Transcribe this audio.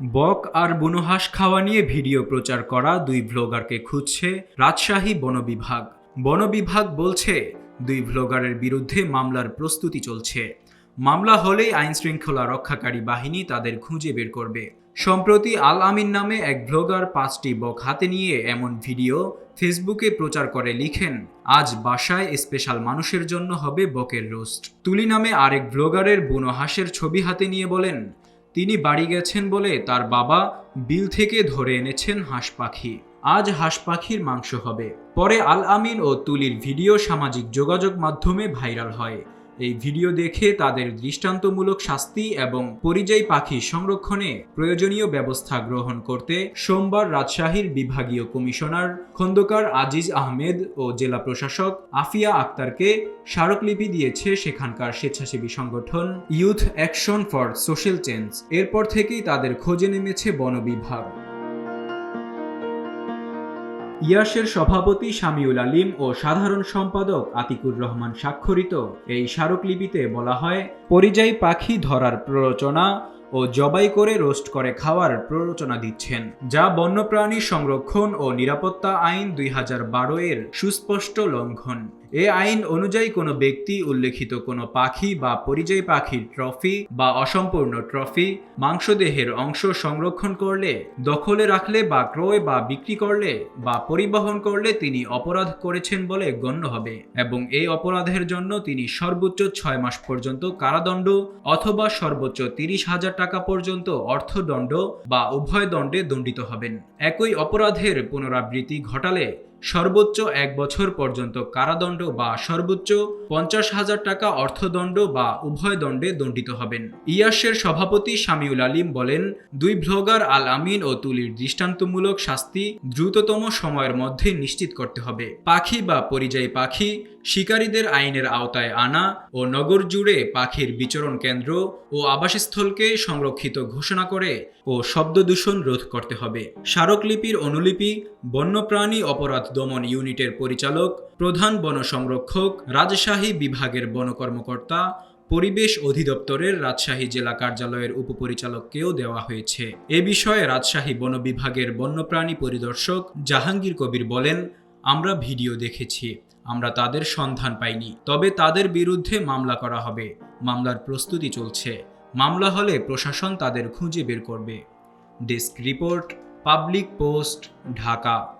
বক আর বুনোহাঁস খাওয়া নিয়ে ভিডিও প্রচার করা দুই ভ্লগারকে খুঁজছে রাজশাহী বন বিভাগ। বন বিভাগ বলছে, দুই ভ্লগারের বিরুদ্ধে মামলার প্রস্তুতি চলছে। মামলা হলেই আইন শৃঙ্খলা রক্ষাকারী বাহিনী তাদের খুঁজে বের করবে। সম্প্রতি আল আমিন নামে এক ভ্লগার পাঁচটি বক হাতে নিয়ে এমন ভিডিও ফেসবুকে প্রচার করে লিখেন, আজ বাসায় স্পেশাল মানুষের জন্য হবে বকের রোস্ট। তুলি নামে আরেক ভ্লগারের বুনো হাঁসের ছবি হাতে নিয়ে বলেন তিনি বাড়ি গেছেন বলে তার বাবা বিল থেকে ধরে এনেছেন হাঁস পাখি। আজ হাঁস পাখির মাংস হবে। পরে আল আমিন ও তুলির ভিডিও সামাজিক যোগাযোগ মাধ্যমে ভাইরাল হয়। এই ভিডিও দেখে তাদের দৃষ্টান্তমূলক শাস্তি এবং পরিযায়ী পাখি সংরক্ষণে প্রয়োজনীয় ব্যবস্থা গ্রহণ করতে সোমবার রাজশাহীর বিভাগীয় কমিশনার খন্দকার আজিজ আহমেদ ও জেলা প্রশাসক আফিয়া আক্তারকে স্মারকলিপি দিয়েছে সেখানকার স্বেচ্ছাসেবী সংগঠন youth action for social change. এরপর থেকেই তাদের খোঁজে নেমেছে বন বিভাগ ইয়াসের সভাপতি শামিউল আলিম ও সাধারণ সম্পাদক আতিকুর রহমান স্বাক্ষরিত এই স্মারকলিপিতে বলা হয়, পরিযায়ী পাখি ধরার প্ররোচনা ও জবাই করে রোস্ট করে খাওয়ার প্ররোচনা দিচ্ছেন, যা বন্যপ্রাণী সংরক্ষণ ও নিরাপত্তা আইন দুই হাজার বারো এর সুস্পষ্ট লঙ্ঘন। এ আইন অনুযায়ী কোনো ব্যক্তি, উল্লেখিত কোনো পাখি বা পরিযায়ী পাখির ট্রফি বা অসম্পূর্ণ ট্রফি, মাংসদেহের অংশ সংরক্ষণ করলে, দখলে রাখলে বা ক্রয় বা বিক্রি করলে বা পরিবহন করলে তিনি অপরাধ করেছেন বলে গণ্য হবে এবং এই অপরাধের জন্য তিনি সর্বোচ্চ ছয় মাস পর্যন্ত কারাদণ্ড অথবা সর্বোচ্চ তিরিশ হাজার টাকা পর্যন্ত অর্থদণ্ড বা উভয় দণ্ডে দণ্ডিত হবেন। একই অপরাধের পুনরাবৃত্তি ঘটালে সর্বোচ্চ এক বছর পর্যন্ত কারাদণ্ড বা সর্বোচ্চ পঞ্চাশ হাজার টাকা অর্থদণ্ড বা উভয় দণ্ডে দণ্ডিত হবেন। ইয়াসের সভাপতি শামিউল আলিম বলেন, দুই ভ্লগার আল আমিন ও তুলির দৃষ্টান্তমূলক শাস্তি দ্রুততম সময়ের মধ্যে নিশ্চিত করতে হবে। পাখি বা পরিযায়ী পাখি, শিকারীদের আইনের আওতায় আনা ও নগর জুড়ে পাখির বিচরণ কেন্দ্র ও আবাসস্থলকে সংরক্ষিত ঘোষণা করে ও শব্দ দূষণ রোধ করতে হবে। স্মারকলিপির অনুলিপি, বন্যপ্রাণী অপরাধ দমন ইউনিটের পরিচালক, প্রধান বন সংরক্ষক, রাজশাহী বিভাগের বন কর্মকর্তা, পরিবেশ অধিদপ্তরের রাজশাহী জেলা কার্যালয়ের উপপরিচালককেও দেওয়া হয়েছে। এ বিষয়ে রাজশাহী বন বিভাগের বন্যপ্রাণী পরিদর্শক জাহাঙ্গীর কবির বলেন, আমরা ভিডিও দেখেছি, আমরা তাদের সন্ধান পাইনি, তবে তাদের বিরুদ্ধে মামলা করা হবে, মামলার প্রস্তুতি চলছে, মামলা হলে প্রশাসন তাদের খুঁজে বের করবে। Desk report, public post, Dhaka.